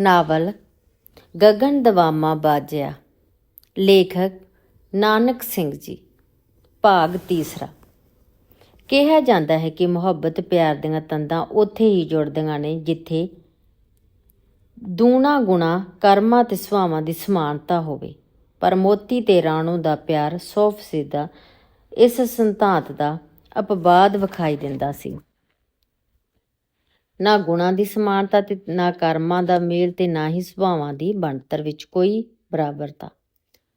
Novel Gagan ਦਵਾਮਾ ਬਾਜਿਆ। ਲੇਖਕ ਨਾਨਕ ਸਿੰਘ ਜੀ, ਭਾਗ ਤੀਸਰਾ। ਕਿਹਾ ਜਾਂਦਾ ਹੈ ਕਿ ਮੁਹੱਬਤ ਪਿਆਰ ਦੀਆਂ ਤੰਦਾਂ ਉੱਥੇ ਹੀ ਜੁੜਦੀਆਂ ਨੇ ਜਿੱਥੇ ਦੂਣਾ ਗੁਣਾ ਕਰਮਾਂ ਤੇ ਸੁਭਾਵਾਂ ਦੀ ਸਮਾਨਤਾ ਹੋਵੇ। ਪਰ ਮੋਤੀ ਤੇ ਰਾਣੋ ਦਾ ਪਿਆਰ ਸੌ ਫੀਸਦਾ ਇਸ ਸੰਤਾਂਤ ਦਾ ਅਪਵਾਦ ਵਿਖਾਈ ਦਿੰਦਾ ਸੀ। ਨਾ ਗੁਣਾਂ ਦੀ ਸਮਾਨਤਾ ਤੇ ਨਾ ਕਰਮਾਂ ਦਾ ਮੇਲ ਤੇ ਨਾ ਹੀ ਸੁਭਾਵਾਂ ਦੀ ਬਣਤਰ ਵਿੱਚ ਕੋਈ ਬਰਾਬਰਤਾ।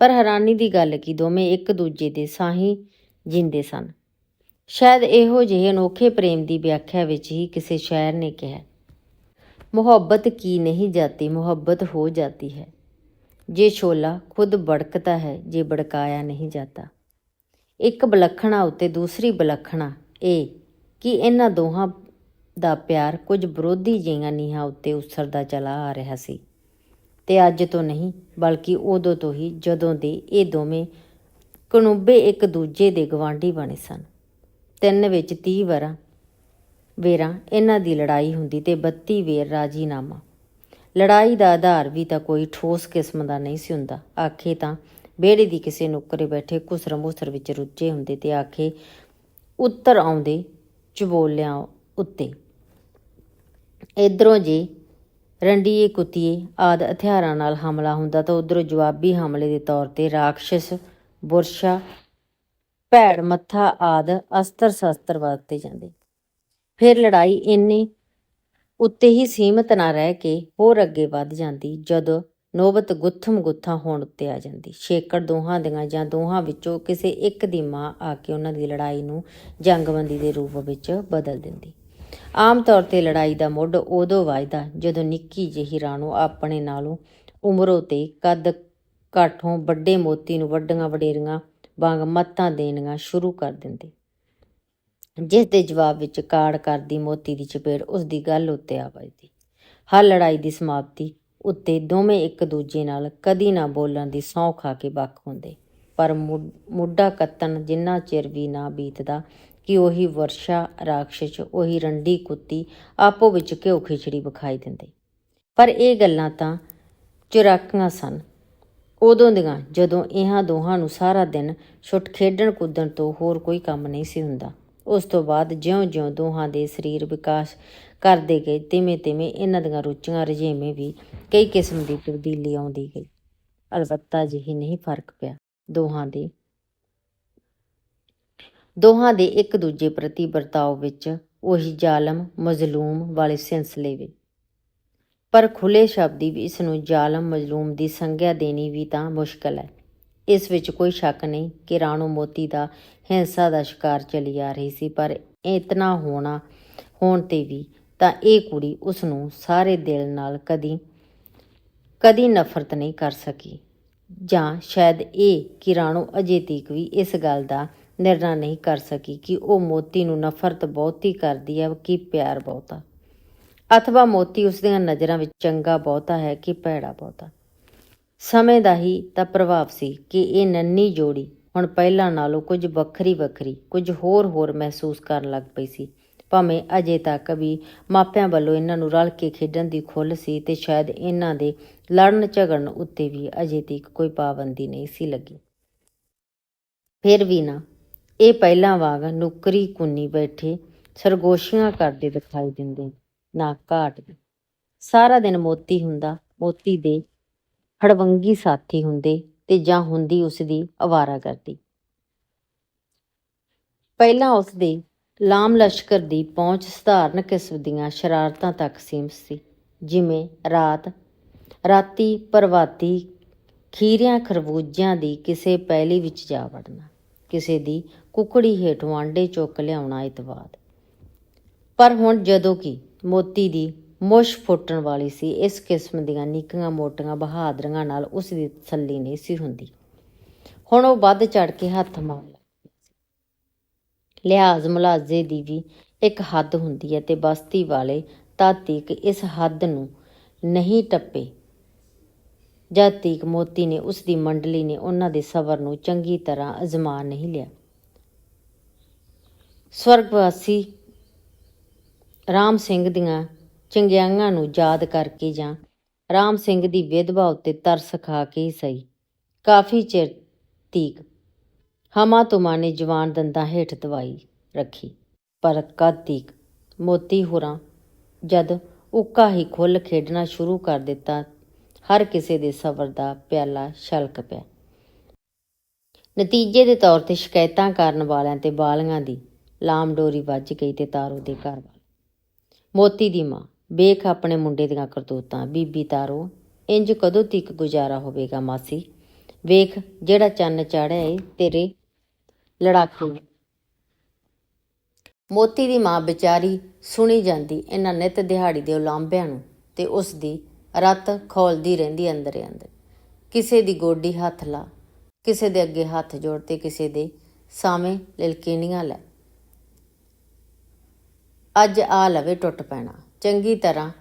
ਪਰ ਹੈਰਾਨੀ ਦੀ ਗੱਲ ਕਿ ਦੋਵੇਂ ਇੱਕ ਦੂਜੇ ਦੇ ਸਾਹੀ ਜਿੰਦੇ ਸਨ। ਸ਼ਾਇਦ ਇਹੋ ਜਿਹੇ ਅਨੋਖੇ ਪ੍ਰੇਮ ਦੀ ਵਿਆਖਿਆ ਵਿੱਚ ਹੀ ਕਿਸੇ ਸ਼ਾਇਰ ਨੇ ਕਿਹਾ, ਮੁਹੱਬਤ ਕੀ ਨਹੀਂ ਜਾਤੀ, ਮੁਹੱਬਤ ਹੋ ਜਾਤੀ ਹੈ। ਜੇ ਛੋਲਾ ਖੁਦ ਬੜਕਦਾ ਹੈ, ਜੇ ਬੜਕਾਇਆ ਨਹੀਂ ਜਾਂਦਾ ਇੱਕ ਬਲਖਣਾ ਉੱਤੇ ਦੂਸਰੀ ਬਲਖਣਾ, ਇਹ ਕਿ ਇਹਨਾਂ ਦੋਹਾਂ ਦਾ ਪਿਆਰ ਕੁਝ ਵਿਰੋਧੀ ਜਿਹੀਆਂ ਨੀਹਾਂ ਉੱਤੇ ਉਸਰਦਾ ਚਲਾ ਆ ਰਿਹਾ ਸੀ। ਤੇ ਅੱਜ ਤੋਂ ਨਹੀਂ, ਬਲਕਿ ਉਦੋਂ ਤੋਂ ਹੀ ਜਦੋਂ ਦੇ ਇਹ ਦੋਵੇਂ ਕਨੂਬੇ ਇੱਕ ਦੂਜੇ ਦੇ ਗਵਾਂਢੀ ਬਣੇ ਸਨ। ਤਿੰਨ ਵਿੱਚ 30 ਵਾਰਾਂ, ਵੇਰਾਂ ਇਹਨਾਂ ਦੀ ਲੜਾਈ ਹੁੰਦੀ ਤੇ 32 ਵੇਰ ਰਾਜੀਨਾਮਾ। ਲੜਾਈ ਦਾ ਆਧਾਰ ਵੀ ਤਾਂ ਕੋਈ ਠੋਸ ਕਿਸਮ ਦਾ ਨਹੀਂ ਸੀ ਹੁੰਦਾ। ਆਖੇ ਤਾਂ ਵਿਹੜੇ ਦੀ ਕਿਸੇ ਨੁੱਕਰੇ ਬੈਠੇ ਕੁਸਰਮੋਸਰ ਵਿੱਚ ਰੁੱਝੇ ਹੁੰਦੇ ਤੇ ਆਖੇ ਉੱਤਰ ਆਉਂਦੇ ਚਬੋਲਿਆਂ ਉੱਤੇ। ਇਧਰੋਂ ਜੇ ਰੰਡੀਏ ਕੁੱਤੀਏ ਆਦ ਹਥਿਆਰਾਂ ਨਾਲ ਹਮਲਾ ਹੁੰਦਾ ਤਾਂ ਉਧਰੋਂ ਜਵਾਬੀ ਹਮਲੇ ਦੇ ਤੌਰ ਤੇ ਰਾਖਸ਼ ਬੁਰਸ਼ਾ, ਭੈੜ ਮੱਥਾ ਆਦ ਅਸਤਰ ਸ਼ਸਤਰ ਵਰਤੇ ਜਾਂਦੇ। ਫਿਰ ਲੜਾਈ ਇੰਨੀ ਉੱਤੇ ਹੀ ਸੀਮਤ ਨਾ ਰਹਿ ਕੇ ਹੋਰ ਅੱਗੇ ਵੱਧ ਜਾਂਦੀ ਜਦੋਂ ਨੋਬਤ ਗੁੱਥਮ ਗੁੱਥਾ ਹੋਣ ਉੱਤੇ ਆ ਜਾਂਦੀ। ਛੇਕੜ ਦੋਹਾਂ ਦੀਆਂ ਜਾਂ ਦੋਹਾਂ ਵਿੱਚੋਂ ਕਿਸੇ ਇੱਕ ਦੀ ਮਾਂ ਆ ਕੇ ਉਹਨਾਂ ਦੀ ਲੜਾਈ ਨੂੰ ਜੰਗਬੰਦੀ ਦੇ ਰੂਪ ਵਿੱਚ ਬਦਲ ਦਿੰਦੀ। ਆਮ ਤੌਰ ਤੇ ਲੜਾਈ ਦਾ ਮੁੱਢ ਉਦੋਂ ਵੱਜਦਾ ਜਦੋਂ ਨਿੱਕੀ ਜਿਹੀ ਰਾਣੋ ਆਪਣੇ ਨਾਲੋਂ ਉਮਰੋਂ ਤੇ ਕੱਦ ਕਾਠੋਂ ਵੱਡੇ ਮੋਤੀ ਨੂੰ ਵੱਡੀਆਂ ਵਡੇਰੀਆਂ ਵਾਂਗ ਮੱਤਾਂ ਦੇਣੀਆਂ ਸ਼ੁਰੂ ਕਰ ਦਿੰਦੇ। ਜਿਸ ਦੇ ਜਵਾਬ ਵਿੱਚ ਕਾੜ ਕਰਦੀ ਮੋਤੀ ਦੀ ਚਪੇੜ ਉਸ ਦੀ ਗੱਲ ਉੱਤੇ ਆ ਵੱਜਦੀ। ਹਰ ਲੜਾਈ ਦੀ ਸਮਾਪਤੀ ਉੱਤੇ ਦੋਵੇਂ ਇੱਕ ਦੂਜੇ ਨਾਲ ਕਦੀ ਨਾ ਬੋਲਣ ਦੀ ਸੌਂ ਖਾ ਕੇ ਵੱਖ ਹੁੰਦੇ। ਪਰ ਮੁੱਢਾ ਕੱਤਣ ਜਿੰਨਾ ਚਿਰ ਵੀ ਨਾ ਬੀਤਦਾ ਕਿ ਉਹੀ ਵਰਸ਼ਾ ਰਾਖਸ਼ ਉਹੀ ਰੰਡੀ ਕੁੱਤੀ ਆਪੋ ਵਿੱਚ ਘਿਓ ਖਿਚੜੀ ਵਿਖਾਈ ਦਿੰਦੇ। ਪਰ ਇਹ ਗੱਲਾਂ ਤਾਂ ਚੁਰਾਕੀਆਂ ਸਨ। ਉਦੋਂ ਦੀਆਂ, ਜਦੋਂ ਇਹਨਾਂ ਦੋਹਾਂ ਨੂੰ ਸਾਰਾ ਦਿਨ ਛੁੱਟ ਖੇਡਣ ਕੁੱਦਣ ਤੋਂ ਹੋਰ ਕੋਈ ਕੰਮ ਨਹੀਂ ਸੀ ਹੁੰਦਾ। ਉਸ ਤੋਂ ਬਾਅਦ ਜਿਉਂ-ਜਿਉਂ ਦੋਹਾਂ ਦੇ ਸਰੀਰ ਵਿਕਾਸ ਕਰਦੇ ਗਏ, ਤਿਵੇਂ-ਤਿਵੇਂ ਇਹਨਾਂ ਦੀਆਂ ਰੁਚੀਆਂ ਰਜੇਵੇਂ ਵੀ ਕਈ ਕਿਸਮ ਦੀ ਤਬਦੀਲੀ ਆਉਂਦੀ ਗਈ। ਅਲਬੱਤਾ ਜਿਹੀ ਨਹੀਂ ਫ਼ਰਕ ਪਿਆ। ਦੋਹਾਂ ਦੇ ਦੋਹਾਂ ਦੇ ਇੱਕ ਦੂਜੇ ਪ੍ਰਤੀ ਵਰਤਾਓ ਵਿੱਚ ਉਹੀ ਜ਼ਾਲਮ, ਮਜ਼ਲੂਮ ਵਾਲੇ ਸਿਲਸਿਲੇ ਵਿੱਚ ਪਰ ਖੁੱਲੇ ਸ਼ਬਦੀ ਵੀ ਇਸ ਨੂੰ ਜ਼ਾਲਮ, ਮਜ਼ਲੂਮ ਦੀ ਸੰਗਿਆ ਦੇਣੀ ਵੀ ਤਾਂ ਮੁਸ਼ਕਲ ਹੈ। ਇਸ ਵਿੱਚ ਕੋਈ ਸ਼ੱਕ ਨਹੀਂ ਕਿ ਰਾਣੋ ਮੋਤੀ ਦਾ ਹਿੰਸਾ ਦਾ ਸ਼ਿਕਾਰ ਚਲੀ ਆ ਰਹੀ ਸੀ, ਪਰ ਇਤਨਾ ਹੋਣਾ, ਹੋਣ ਤੇ ਵੀ ਤਾਂ ਇਹ ਕੁੜੀ ਉਸ ਨੂੰ ਸਾਰੇ ਦਿਲ ਨਾਲ ਕਦੀ ਕਦੀ ਨਫ਼ਰਤ ਨਹੀਂ ਕਰ ਸਕੀ। ਜਾਂ ਸ਼ਾਇਦ ਇਹ ਕਿ ਰਾਣੋ ਅਜੇ ਤੀਕ ਵੀ ਇਸ ਗੱਲ ਦਾ ਨਿਰਣਾ ਨਹੀਂ ਕਰ ਸਕੀ ਕਿ ਉਹ ਮੋਤੀ ਨੂੰ ਨਫ਼ਰਤ ਬਹੁਤੀ ਕਰਦੀ ਹੈ, ਕਿ ਪਿਆਰ ਬਹੁਤਾ। ਅਥਵਾ ਮੋਤੀ ਉਸ ਦੀਆਂ ਨਜ਼ਰਾਂ ਵਿੱਚ ਚੰਗਾ ਬਹੁਤਾ ਹੈ ਕਿ ਭੈੜਾ ਬਹੁਤਾ। ਸਮੇਂ ਦਾ ਹੀ ਤਾਂ ਪ੍ਰਭਾਵ ਸੀ ਕਿ ਇਹ ਨੰਨੀ ਜੋੜੀ ਹੁਣ ਪਹਿਲਾਂ ਨਾਲੋਂ ਕੁਝ ਵੱਖਰੀ ਵੱਖਰੀ, ਕੁਝ ਹੋਰ ਹੋਰ ਮਹਿਸੂਸ ਕਰਨ ਲੱਗ ਪਈ ਸੀ। ਭਾਵੇਂ ਅਜੇ ਤੱਕ ਵੀ ਮਾਪਿਆਂ ਵੱਲੋਂ ਇਹਨਾਂ ਨੂੰ ਰਲ ਕੇ ਖੇਡਣ ਦੀ ਖੁੱਲ੍ਹ ਸੀ ਤੇ ਸ਼ਾਇਦ ਇਹਨਾਂ ਦੇ ਲੜਨ ਝਗੜਨ ਉੱਤੇ ਵੀ ਅਜੇ ਤੱਕ ਕੋਈ ਪਾਬੰਦੀ ਨਹੀਂ ਸੀ ਲੱਗੀ। ਫਿਰ ਵੀ ਨਾ। ਇਹ ਪਹਿਲਾਂ ਵਾਂਗ ਨੁਕਰੀ ਕੁੰਨੀ ਬੈਠੇ ਸਰਗੋਸ਼ੀਆਂ ਕਰਦੇ ਦਿਖਾਈ ਦਿੰਦੇ, ਨਾ ਘਾਟ ਦੀ। ਸਾਰਾ ਦਿਨ ਮੋਤੀ ਹੁੰਦਾ, ਮੋਤੀ ਦੇ ਹੜਵੰਗੀ ਸਾਥੀ ਹੁੰਦੇ ਤੇ ਜਾਂ ਹੁੰਦੀ ਉਸ ਦੀ ਅਵਾਰਾ ਕਰਦੀ ਪਹਿਲਾਂ ਉਸ ਦੇ ਲਾਮ ਲਸ਼ਕਰ ਦੀ ਪਹੁੰਚ ਸਧਾਰਨ ਕਿਸਮ ਦੀਆਂ ਸ਼ਰਾਰਤਾਂ ਤੱਕ ਸੀਮਤ ਸੀ, ਜਿਵੇਂ ਰਾਤ, ਰਾਤੀ ਪ੍ਰਵਾਤੀ ਖੀਰਿਆਂ ਖਰਬੂਜਿਆਂ ਦੀ ਕਿਸੇ ਪੈਲੀ ਵਿੱਚ ਜਾ ਵੜਨਾ। ਕਿਸੇ ਦੀ ਕੁਕੜੀ ਹੇਠੋਂ ਆਂਡੇ ਚੁੱਕ ਲਿਆਉਣਾ ਇਤਵਾਦ। ਪਰ ਹੁਣ ਜਦੋਂ ਕਿ ਮੋਤੀ ਦੀ ਮੁਸ਼ ਫੁੱਟਣ ਵਾਲੀ ਸੀ, ਇਸ ਕਿਸਮ ਦੀਆਂ ਨਿੱਕੀਆਂ ਮੋਟੀਆਂ ਬਹਾਦਰੀਆਂ ਨਾਲ ਉਸ ਦੀ ਤਸੱਲੀ ਨਹੀਂ ਸੀ ਹੁੰਦੀ। ਹੁਣ ਉਹ ਵੱਧ ਚੜ ਕੇ ਹੱਥ ਮਾਰ ਲੱਗ ਲਿਹਾਜ਼ ਮੁਲਾਜ਼ੇ ਦੀ ਵੀ ਇੱਕ ਹੱਦ ਹੁੰਦੀ ਹੈ ਤੇ ਬਸਤੀ ਵਾਲੇ ਤਦ ਤੀਕ ਇਸ ਹੱਦ ਨੂੰ ਨਹੀਂ ਟੱਪੇ। ਜਦ ਤੀਕ ਮੋਤੀ ਨੇ ਉਸ ਦੀ ਮੰਡਲੀ ਨੇ ਉਹਨਾਂ ਦੇ ਸਬਰ ਨੂੰ ਚੰਗੀ ਤਰ੍ਹਾਂ ਅਜ਼ਮਾ ਨਹੀਂ ਲਿਆ। ਸਵਰਗਵਾਸੀ ਰਾਮ ਸਿੰਘ ਦੀਆਂ ਚੰਗਿਆਈਆਂ ਨੂੰ ਯਾਦ ਕਰਕੇ ਜਾਂ ਰਾਮ ਸਿੰਘ ਦੀ ਵਿਧਵਾ ਉੱਤੇ ਤਰਸ ਖਾ ਕੇ ਹੀ ਸਹੀ। ਕਾਫੀ ਚਿਰ ਤੀਕ ਹਮਾ ਤੁਮਾ ਨੇ ਜਵਾਨ ਦੰਦਾਂ ਹੇਠ ਦਵਾਈ ਰੱਖੀ। ਪਰ ਕਦ ਤੀਕ ਮੋਤੀ ਹੋਰਾਂ ਜਦ ਉੱਕਾ ਹੀ ਖੁੱਲ ਖੇਡਣਾ ਸ਼ੁਰੂ ਕਰ ਦਿੱਤਾ ਹਰ ਕਿਸੇ ਦੇ ਸਬਰ ਦਾ ਪਿਆਲਾ ਛਲਕ ਪਿਆ। ਨਤੀਜੇ ਦੇ ਤੌਰ ਤੇ ਸ਼ਿਕਾਇਤਾਂ ਕਰਨ ਵਾਲਿਆਂ ਤੇ ਬਾਲੀਆਂ ਦੀ ਲਾਮ ਡੋਰੀ ਵੱਜ ਗਈ ਤੇ ਤਾਰੋ ਦੇ ਘਰ ਵਾਲ। ਮੋਤੀ ਦੀ ਮਾਂ, ਵੇਖ ਆਪਣੇ ਮੁੰਡੇ ਦੀਆਂ ਕਰਤੂਤਾਂ। ਬੀਬੀ ਤਾਰੋ, ਇੰਜ ਕਦੋਂ ਤੱਕ ਗੁਜ਼ਾਰਾ ਹੋਵੇਗਾ ਮਾਸੀ? ਵੇਖ ਜਿਹੜਾ ਚੰਨ ਚੜਿਆ ਏ, ਤੇਰੇ ਲੜਾਕੇ ਮੋਤੀ ਦੀ ਮਾਂ ਵਿਚਾਰੀ ਸੁਣੀ ਜਾਂਦੀ ਇਹਨਾਂ ਨਿਤ ਦਿਹਾੜੀ ਦੇ ਉਲਾਂਭਿਆਂ ਨੂੰ ਤੇ ਉਸ ਦੀ ਰੱਤ ਖੋਲਦੀ ਰਹਿੰਦੀ ਅੰਦਰੇ ਅੰਦਰ। ਕਿਸੇ ਦੀ ਗੋਡੀ ਹੱਥ ਲਾ, ਕਿਸੇ ਦੇ ਅੱਗੇ ਹੱਥ ਜੋੜ ਤੇ ਕਿਸੇ ਦੇ ਸਾਵੇਂ ਲਿਲਕੀਨੀਆਂ ਲੈ। ਅੱਜ ਆ ਲਵੇ ਟੁੱਟ ਪੈਣਾ, ਚੰਗੀ ਤਰ੍ਹਾਂ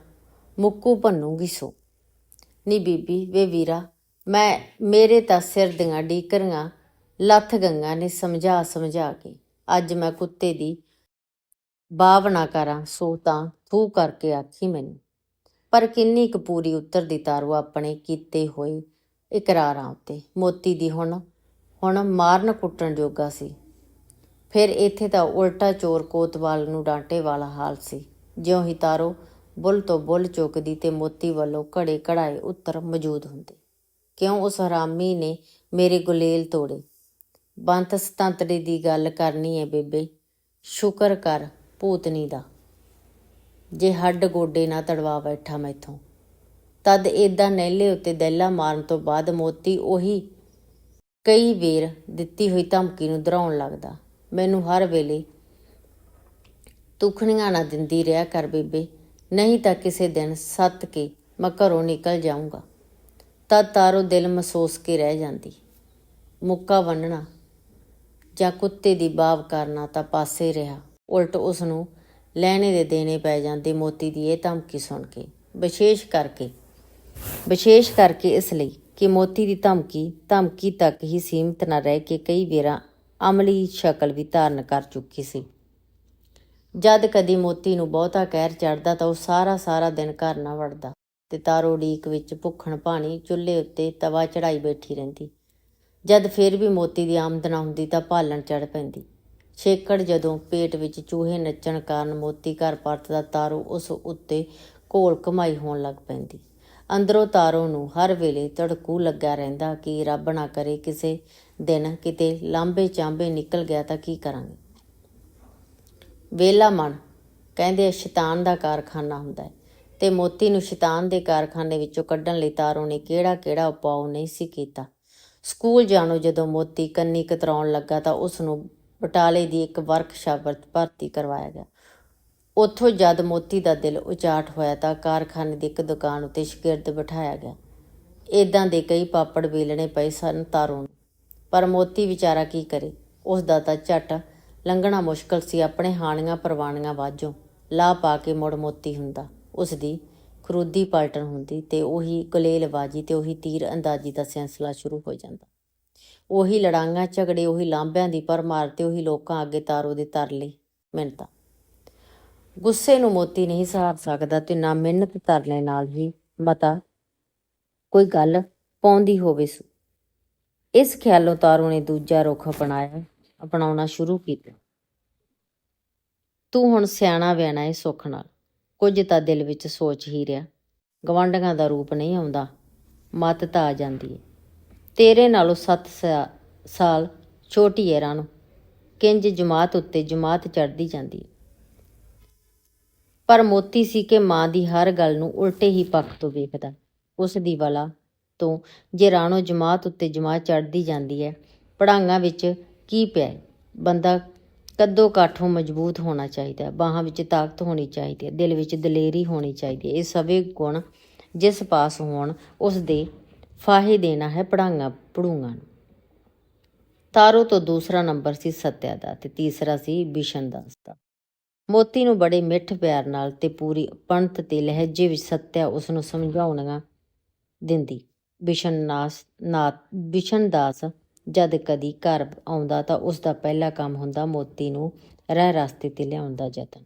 ਮੁੱਕੂ ਭੰਨੂਗੀ ਸੋ। ਨੀ ਬੀਬੀ, ਵੇ ਵੀਰਾ, ਮੈਂ, ਮੇਰੇ ਤਾਂ ਸਿਰ ਦੀਆਂ ਡੀਕਰੀਆਂ ਲੱਥ ਗੰਗਾ ਨੇ ਸਮਝਾ ਸਮਝਾ ਕੇ। ਅੱਜ ਮੈਂ ਕੁੱਤੇ ਦੀ ਬਾਵਨਾ ਕਰਾਂ, ਸੋ ਤਾਂ ਤੂੰ ਕਰਕੇ ਆਖੀ ਮੈਨੂੰ। ਪਰ ਕਿੰਨੀ ਕੁ ਪੂਰੀ ਉੱਤਰ ਦੀ ਤਾਰੂ ਆਪਣੇ ਕੀਤੇ ਹੋਏ ਇਕਰਾਰਾਂ ਉੱਤੇ। ਮੋਤੀ ਦੀ ਹੁਣ ਹੁਣ ਮਾਰਨ ਕੁੱਟਣ ਜੋਗਾ ਸੀ। ਫਿਰ ਇੱਥੇ ਤਾਂ ਉਲਟਾ ਚੋਰ ਕੋਤਵਾਲ ਨੂੰ ਡਾਂਟੇ ਵਾਲਾ ਹਾਲ ਸੀ। ਜਿਉਂ ਹੀ ਤਾਰੋ ਬੁੱਲ ਤੋਂ ਬੁੱਲ ਚੁੱਕਦੀ ਤੇ ਮੋਤੀ ਵੱਲੋਂ ਘੜੇ ਕੜਾਏ ਉੱਤਰ ਮੌਜੂਦ ਹੁੰਦੇ। ਕਿਉਂ ਉਸ ਹਰਾਮੀ ਨੇ ਮੇਰੇ ਗੁਲੇਲ ਤੋੜੇ? ਬੰਤ ਸਤੰਤੜੇ ਦੀ ਗੱਲ ਕਰਨੀ ਹੈ ਬੇਬੇ, ਸ਼ੁਕਰ ਕਰ ਭੂਤਨੀ ਦਾ। ਜੇ ਹੱਡ ਗੋਡੇ ਨਾ ਤੜਵਾ ਬੈਠਾ ਮੈਥੋਂ। ਤਦ ਏਦਾਂ ਨਹਿਲੇ ਉੱਤੇ ਦਹਿਲਾ ਮਾਰਨ ਤੋਂ ਬਾਅਦ ਮੋਤੀ ਉਹੀ ਕਈ ਵੇਰ ਦਿੱਤੀ ਹੋਈ ਧਮਕੀ ਨੂੰ ਦਰਾਉਣ ਲੱਗਦਾ। ਮੈਨੂੰ ਹਰ ਵੇਲੇ ਤੁਖਣੀਆਂ ਨਾ ਦਿੰਦੀ ਰਿਹਾ ਕਰ ਬੇਬੇ, ਨਹੀਂ ਤਾਂ ਕਿਸੇ ਦਿਨ ਸੱਤ ਕੇ ਮੈਂ ਘਰੋਂ ਨਿਕਲ ਜਾਊਂਗਾ। ਤਦ ਤਾਰੋ ਦਿਲ ਮਹਿਸੂਸ ਕੇ ਰਹਿ ਜਾਂਦੀ। ਮੁੱਕਾ ਵੰਨਣਾ ਜਾਂ ਕੁੱਤੇ ਦੀ ਬਾਵ ਕਰਨਾ ਤਾਂ ਪਾਸੇ ਰਿਹਾ। ਉਲਟ ਉਸ ਨੂੰ ਲੈਣੇ ਦੇ ਦੇਣੇ ਪੈ ਜਾਂਦੇ ਮੋਤੀ ਦੀ ਇਹ ਧਮਕੀ ਸੁਣ ਕੇ। ਵਿਸ਼ੇਸ਼ ਕਰਕੇ ਵਿਸ਼ੇਸ਼ ਕਰਕੇ ਇਸ ਲਈ ਕਿ ਮੋਤੀ ਦੀ ਧਮਕੀ ਧਮਕੀ ਤੱਕ ਹੀ ਸੀਮਿਤ ਨਾ ਰਹਿ ਕੇ ਕਈ ਵੇਰਾ ਅਮਲੀ ਸ਼ਕਲ ਵੀ ਧਾਰਨ ਕਰ ਚੁੱਕੀ ਸੀ। ਜਦ ਕਦੀ ਮੋਤੀ ਨੂੰ ਬਹੁਤਾ ਕਹਿਰ ਚੜਦਾ ਤਾਂ ਉਹ ਸਾਰਾ ਸਾਰਾ ਦਿਨ ਘਰ ਨਾ ਵੜਦਾ ਤੇ ਤਾਰੋ ਉਡੀਕ ਵਿੱਚ ਭੁੱਖਣ ਪਾਣੀ ਚੁੱਲ੍ਹੇ ਉੱਤੇ ਤਵਾ ਚੜਾਈ ਬੈਠੀ ਰਹਿੰਦੀ। ਜਦ ਫਿਰ ਵੀ ਮੋਤੀ ਦੀ ਆਮਦਨ ਆਉਂਦੀ ਤਾਂ ਭਾਲਣ ਚੜ ਪੈਂਦੀ। ਛੇਕੜ ਜਦੋਂ ਪੇਟ ਵਿੱਚ ਚੂਹੇ ਨੱਚਣ ਕਾਰਨ ਮੋਤੀ ਘਰ ਪਰਤਦਾ ਤਾਰੋ ਉਸ ਉੱਤੇ ਘੋਲ ਕਮਾਈ ਹੋਣ ਲੱਗ ਪੈਂਦੀ। ਅੰਦਰੋਂ ਤਾਰੋ ਨੂੰ ਹਰ ਵੇਲੇ ਧੜਕੂ ਲੱਗਾ ਰਹਿੰਦਾ ਕਿ ਰੱਬ ਨਾ ਕਰੇ ਕਿਸੇ ਦਿਨ ਕਿਤੇ ਲਾਂਬੇ ਚਾਂਬੇ ਨਿਕਲ ਗਿਆ ਤਾਂ ਕੀ ਕਰਾਂਗੇ। ਵੇਲਾ ਮਨ ਕਹਿੰਦੇ ਸ਼ੈਤਾਨ ਦਾ ਕਾਰਖਾਨਾ ਹੁੰਦਾ ਹੈ ਤੇ ਮੋਤੀ ਨੂੰ ਸ਼ੈਤਾਨ ਦੇ ਕਾਰਖਾਨੇ ਵਿੱਚੋਂ ਕੱਢਣ ਲਈ ਤਾਰੋ ਨੇ ਕਿਹੜਾ ਕਿਹੜਾ ਉਪਾਅ ਨਹੀਂ ਸੀ ਕੀਤਾ। ਸਕੂਲ ਜਾਣੋ ਜਦੋਂ ਮੋਤੀ ਕੰਨੀ ਕਤਰਾਉਣ ਲੱਗਾ ਤਾਂ ਉਸ ਨੂੰ ਬਟਾਲੇ ਦੀ ਇੱਕ ਵਰਕਸ਼ਾਪ ਵਿੱਚ ਭਰਤੀ ਕਰਵਾਇਆ ਗਿਆ। ਉੱਥੋਂ ਜਦ ਮੋਤੀ ਦਾ ਦਿਲ ਉਚਾਟ ਹੋਇਆ ਤਾਂ ਕਾਰਖਾਨੇ ਦੀ ਇੱਕ ਦੁਕਾਨ ਉੱਤੇ ਸ਼ਗਿਰਦ ਬਿਠਾਇਆ ਗਿਆ। ਇਦਾਂ ਦੇ ਕਈ ਪਾਪੜ ਵੇਲਣੇ ਪਏ ਸਨ ਤਾਰੂ। ਨੂੰ ਪਰ ਮੋਤੀ ਵਿਚਾਰਾ ਕੀ ਕਰੇ? ਉਸ ਦਾ ਤਾਂ ਝਟ ਲੰਘਣਾ ਮੁਸ਼ਕਲ ਸੀ ਆਪਣੇ ਹਾਣੀਆਂ ਪਰਵਾਣੀਆਂ ਵਾਜੋਂ। ਲਾ ਪਾ ਕੇ ਮੁੜ ਮੋਤੀ ਹੁੰਦਾ। ਉਸ ਦੀ ਖਰੂਦੀ ਪਲਟਣ ਹੁੰਦੀ ਤੇ ਉਹੀ ਗੁਲੇਲਬਾਜੀ ਤੇ ਉਹੀ ਤੀਰ ਅੰਦਾਜ਼ੀ ਦਾ ਸਿਲਸਿਲਾ ਸ਼ੁਰੂ ਹੋ ਜਾਂਦਾ। ਉਹੀ ਲੜਾਈਆਂ, ਝਗੜੇ, ਉਹੀ ਲਾਂਭਿਆਂ ਦੀ ਪਰਮਾਰ ਤੇ ਉਹੀ ਲੋਕਾਂ ਅੱਗੇ ਤਾਰੋ ਦੇ ਤਰ ਲਈ ਮਿੰਨਤਾਂ। ਗੁੱਸੇ ਨੂੰ ਮੋਤੀ ਨਹੀਂ ਸਹਾਰ ਸਕਦਾ ਤੇ ਨਾ ਮਿਹਨਤ ਤਰਲੇ ਨਾਲ ਵੀ ਮਤਾ ਕੋਈ ਗੱਲ ਪਾਉਂਦੀ ਹੋਵੇ ਸੋ। ਇਸ ਖਿਆਲੋਂ ਤਾਰੂ ਨੇ ਦੂਜਾ ਰੁੱਖ ਅਪਣਾਇਆ, ਅਪਣਾਉਣਾ ਸ਼ੁਰੂ ਕੀਤਾ। ਤੂੰ ਹੁਣ ਸਿਆਣਾ ਵਿਆਣਾ ਏ ਸੁੱਖ ਨਾਲ। ਕੁਝ ਤਾਂ ਦਿਲ ਵਿੱਚ ਸੋਚ ਹੀ ਰਿਹਾ। ਗਵਾਂਢੀਆਂ ਦਾ ਰੂਪ ਨਹੀਂ ਆਉਂਦਾ। ਮਤ ਤਾਂ ਆ ਜਾਂਦੀ ਏ। ਤੇਰੇ ਨਾਲੋਂ 7 ਸਾਲ ਛੋਟੀ ਏ ਰਾਣੋ। ਕਿੰਜ ਜਮਾਤ ਉੱਤੇ ਜਮਾਤ ਚੜਦੀ ਜਾਂਦੀ ਏ। ਪਰ ਮੋਤੀ ਸੀ ਕਿ ਮਾਂ ਦੀ ਹਰ ਗੱਲ ਨੂੰ ਉਲਟੇ ਹੀ ਪੱਖ ਤੋਂ ਵੇਖਦਾ। ਉਸ ਦੀ ਵਾਲਾ ਤੋਂ ਜੇ ਰਾਣੋ ਜਮਾਤ ਉੱਤੇ ਜਮਾਤ ਚੜਦੀ ਜਾਂਦੀ ਹੈ ਪੜਾਂਗਾ ਵਿੱਚ ਕੀ ਪਿਆ ਬੰਦਾ ਕੱਦੋ ਕਾਠੋਂ ਮਜ਼ਬੂਤ ਹੋਣਾ ਚਾਹੀਦਾ ਬਾਹਾਂ ਵਿੱਚ ਤਾਕਤ ਹੋਣੀ ਚਾਹੀਦੀ ਹੈ ਦਿਲ ਵਿੱਚ ਦਲੇਰੀ ਹੋਣੀ ਚਾਹੀਦੀ ਹੈ ਇਹ ਸਭੇ ਗੁਣ ਜਿਸ ਪਾਸ ਹੋਣ, ਉਸ ਦੇ ਫਾਹੇ ਦੇਣਾ ਹੈ ਪੜਾਂਗਾ ਪੜੂੰਗਾ ਨੂੰ। ਤਾਰੋ ਤੋਂ ਦੂਸਰਾ ਨੰਬਰ ਸੀ ਸਤਿਆ ਦਾ ਤੇ ਤੀਸਰਾ ਸੀ ਬਿਸ਼ਨ ਦਾਸ ਦਾ। ਮੋਤੀ ਨੂੰ ਬੜੇ ਮਿੱਠ ਪਿਆਰ ਨਾਲ ਤੇ ਪੂਰੀ ਪੰਤ ਤੇ ਲਹਿਜੇ ਵਿੱਚ ਸਤਿਆ ਉਸ ਨੂੰ ਸਮਝਾਉਣੀਆਂ ਦਿੰਦੀ। ਬਿਸ਼ਨਨਾਸ ਨਾਥ ਬਿਸ਼ਨ ਦਾਸ ਜਦ ਕਦੀ ਘਰ ਆਉਂਦਾ ਤਾਂ ਉਸ ਦਾ ਪਹਿਲਾ ਕੰਮ ਹੁੰਦਾ ਮੋਤੀ ਨੂੰ ਰਹਿ ਰਸਤੇ ਤੇ ਲਿਆਉਣ ਦਾ ਯਤਨ।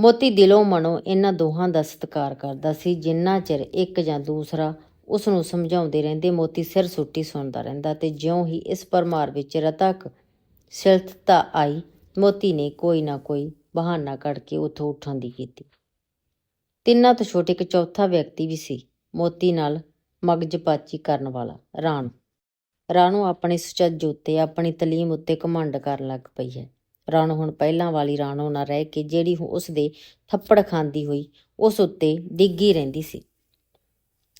ਮੋਤੀ ਦਿਲੋਂ ਮਨੋਂ ਇਹਨਾਂ ਦੋਹਾਂ ਦਾ ਸਤਿਕਾਰ ਕਰਦਾ ਸੀ, ਜਿੰਨਾ ਚਿਰ ਇੱਕ ਜਾਂ ਦੂਸਰਾ ਉਸ ਨੂੰ ਸਮਝਾਉਂਦੇ ਰਹਿੰਦੇ ਮੋਤੀ ਸਿਰ ਸੁੱਟੀ ਸੁਣਦਾ ਰਹਿੰਦਾ ਤੇ ਜਿਉਂ ਹੀ ਇਸ ਪਰਮਾਰ ਵਿੱਚ ਰਤਕ ਸਿਲਥਤਾ ਆਈ, ਮੋਤੀ ਨੇ ਕੋਈ ਨਾ ਕੋਈ ਬਹਾਨਾ ਕੱਢ ਕੇ ਉੱਥੋਂ ਉੱਠਣ ਦੀ ਕੀਤੀ। ਤਿੰਨਾਂ ਤੋਂ ਛੋਟੇ ਇੱਕ ਚੌਥਾ ਵਿਅਕਤੀ ਵੀ ਸੀ, ਮੋਤੀ ਨਾਲ ਮਗਜਪਾਚੀ ਕਰਨ ਵਾਲਾ, ਰਾਣੂ। ਰਾਣੂ ਆਪਣੇ ਸੁਚੱਜ ਉੱਤੇ ਆਪਣੀ ਤਲੀਮ ਉੱਤੇ ਘਮੰਡ ਕਰਨ ਲੱਗ ਪਈ ਹੈ। ਰਾਣੂ ਹੁਣ ਪਹਿਲਾਂ ਵਾਲੀ ਰਾਣੂ ਨਾ ਰਹਿ ਕੇ ਜਿਹੜੀ ਉਸ ਦੇ ਥੱਪੜ ਖਾਂਦੀ ਹੋਈ, ਉਸ ਉੱਤੇ ਡਿੱਗੀ ਰਹਿੰਦੀ ਸੀ।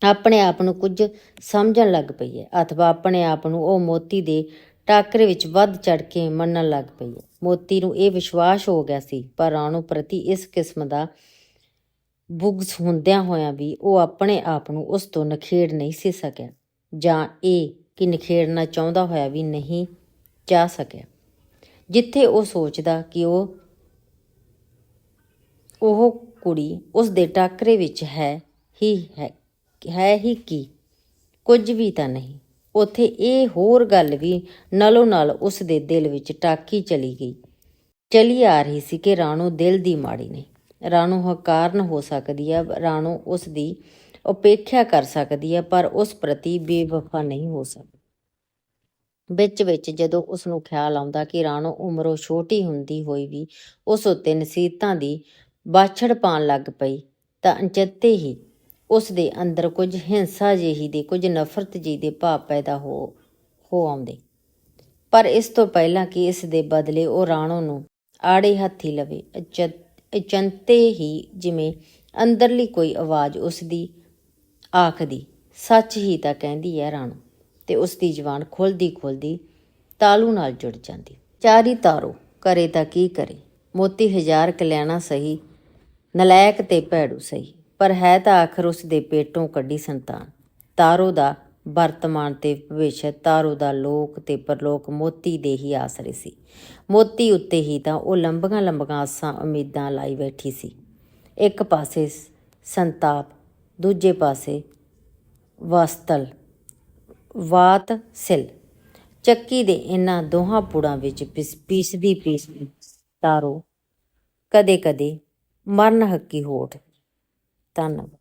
ਆਪਣੇ ਆਪ ਨੂੰ ਕੁਝ ਸਮਝਣ ਲੱਗ ਪਈ ਹੈ, ਅਥਵਾ ਆਪਣੇ ਆਪ ਨੂੰ ਉਹ ਮੋਤੀ ਦੇ ਟਾਕਰੇ ਵਿੱਚ ਵੱਧ ਚੜ ਕੇ ਮੰਨਣ ਲੱਗ ਪਈ ਹੈ। ਮੋਤੀ ਨੂੰ ਇਹ ਵਿਸ਼ਵਾਸ ਹੋ ਗਿਆ ਸੀ, ਪਰ ਰਾਣੂ ਪ੍ਰਤੀ ਇਸ ਕਿਸਮ ਦਾ ਬੁਗਸ ਹੁੰਦਿਆਂ ਹੋਇਆਂ ਵੀ ਉਹ ਆਪਣੇ ਆਪ ਨੂੰ ਉਸ ਤੋਂ ਨਖੇੜ ਨਹੀਂ ਸੀ ਸਕਿਆ, ਜਾਂ ਇਹ ਕਿ ਨਖੇੜਨਾ ਚਾਹੁੰਦਾ ਹੋਇਆ ਵੀ ਨਹੀਂ ਜਾ ਸਕਿਆ। ਜਿੱਥੇ ਉਹ ਸੋਚਦਾ ਕਿ ਉਹ ਉਹ ਕੁੜੀ ਉਸ ਦੇ ਟਾਕਰੇ ਵਿੱਚ ਹੈ ਹੀ ਹੈ ਹੈ ਹੀ ਕੀ? ਕੁਝ ਵੀ ਤਾਂ ਨਹੀਂ। ਉਥੇ ਇਹ ਹੋਰ ਗੱਲ ਵੀ ਨਾਲੋਂ ਨਾਲ ਉਸ ਦੇ ਦਿਲ ਵਿੱਚ ਟਾਕੀ ਚਲੀ ਗਈ। ਚਲੀ ਆ ਰਹੀ ਸੀ ਕਿ ਰਾਣੋ ਦਿਲ ਦੀ ਮਾੜੀ ਨਹੀਂ ਰਾਣੋ ਹਕਾਰਨ ਹੋ ਸਕਦੀ ਹੈ ਰਾਣੋ ਉਸ ਦੀ ਉਪੇਖਿਆ ਕਰ ਸਕਦੀ ਹੈ ਪਰ ਉਸ ਪ੍ਰਤੀ ਬੇਵਫਾ ਨਹੀਂ ਹੋ ਸਕਦੀ। ਵਿੱਚ ਵਿੱਚ ਜਦੋਂ ਉਸ ਨੂੰ ਖਿਆਲ ਆਉਂਦਾ ਕਿ ਰਾਣੋ ਉਮਰੋਂ ਛੋਟੀ ਹੁੰਦੀ ਹੋਈ ਵੀ ਉਸ ਉੱਤੇ ਨਸੀਹਤਾਂ ਦੀ ਬਾਛੜ ਪਾਣ ਲੱਗ ਪਈ, ਤਾਂ ਅਣਚੱਤੇ ਹੀ ਉਸ ਦੇ ਅੰਦਰ ਕੁਝ ਹਿੰਸਾ ਜਿਹੀ ਦੇ, ਕੁਝ ਨਫ਼ਰਤ ਜਿਹੀ ਦੇ ਭਾਵ ਪੈਦਾ ਹੋ ਹੋ ਆਉਂਦੇ। ਪਰ ਇਸ ਤੋਂ ਪਹਿਲਾਂ ਕਿ ਇਸ ਦੇ ਬਦਲੇ ਉਹ ਰਾਣੋ ਨੂੰ ਆੜੇ ਹੱਥੀ ਲਵੇ, ਅਚ- ਅਚੰਤੇ ਹੀ ਜਿਵੇਂ ਅੰਦਰਲੀ ਕੋਈ ਆਵਾਜ਼ ਉਸ ਦੀ ਆਖਦੀ, ਸੱਚ ਹੀ ਤਾਂ ਕਹਿੰਦੀ ਹੈ ਰਾਣੋ। ਤੇ ਉਸ ਦੀ ਜ਼ੁਬਾਨ ਖੁੱਲਦੀ ਖੁੱਲਦੀ ਤਾਲੂ ਨਾਲ ਜੁੜ ਜਾਂਦੀ। ਚਾਰੀ ਤਾਰੋ, ਕਰੇ ਤਾਂ ਕੀ ਕਰੇ? ਮੋਤੀ ਹਜ਼ਾਰ ਕਲਿਆਣਾ ਸਹੀ, ਨਲਾਇਕ ਤੇ ਭੈੜੂ ਸਹੀ। ਪਰ ਹੈ ਤਾਂ ਆਖਰ ਉਸ ਦੇ ਪੇਟੋਂ ਕੱਢੀ ਸੰਤਾਨ। ਤਾਰੋ ਦਾ ਵਰਤਮਾਨ ਤੇ ਭਵਿੱਖ ਤਾਰੋ ਦਾ ਲੋਕ ਤੇ ਪਰਲੋਕ ਮੋਤੀ ਦੇ ਹੀ ਆਸਰੇ ਸੀ। ਮੋਤੀ ਉੱਤੇ ਹੀ ਤਾਂ ਉਹ ਲੰਬੀਆਂ ਲੰਬੀਆਂ ਆਸਾਂ ਉਮੀਦਾਂ ਲਾਈ ਬੈਠੀ ਸੀ। ਇੱਕ ਪਾਸੇ ਸੰਤਾਪ, ਦੂਜੇ ਪਾਸੇ ਵਸਤਲ, ਵਾਤ ਸਿਲ। ਚੱਕੀ ਦੇ ਇਹਨਾਂ ਦੋਹਾਂ ਪੁੜਾਂ ਵਿੱਚ ਪਿਸ- ਪੀਸਦੀ ਪੀਸਦੀ ਤਾਰੋ ਕਦੇ ਕਦੇ ਮਰਨ ਹੱਕੀ ਹੋਠ ధన్యవాదాలు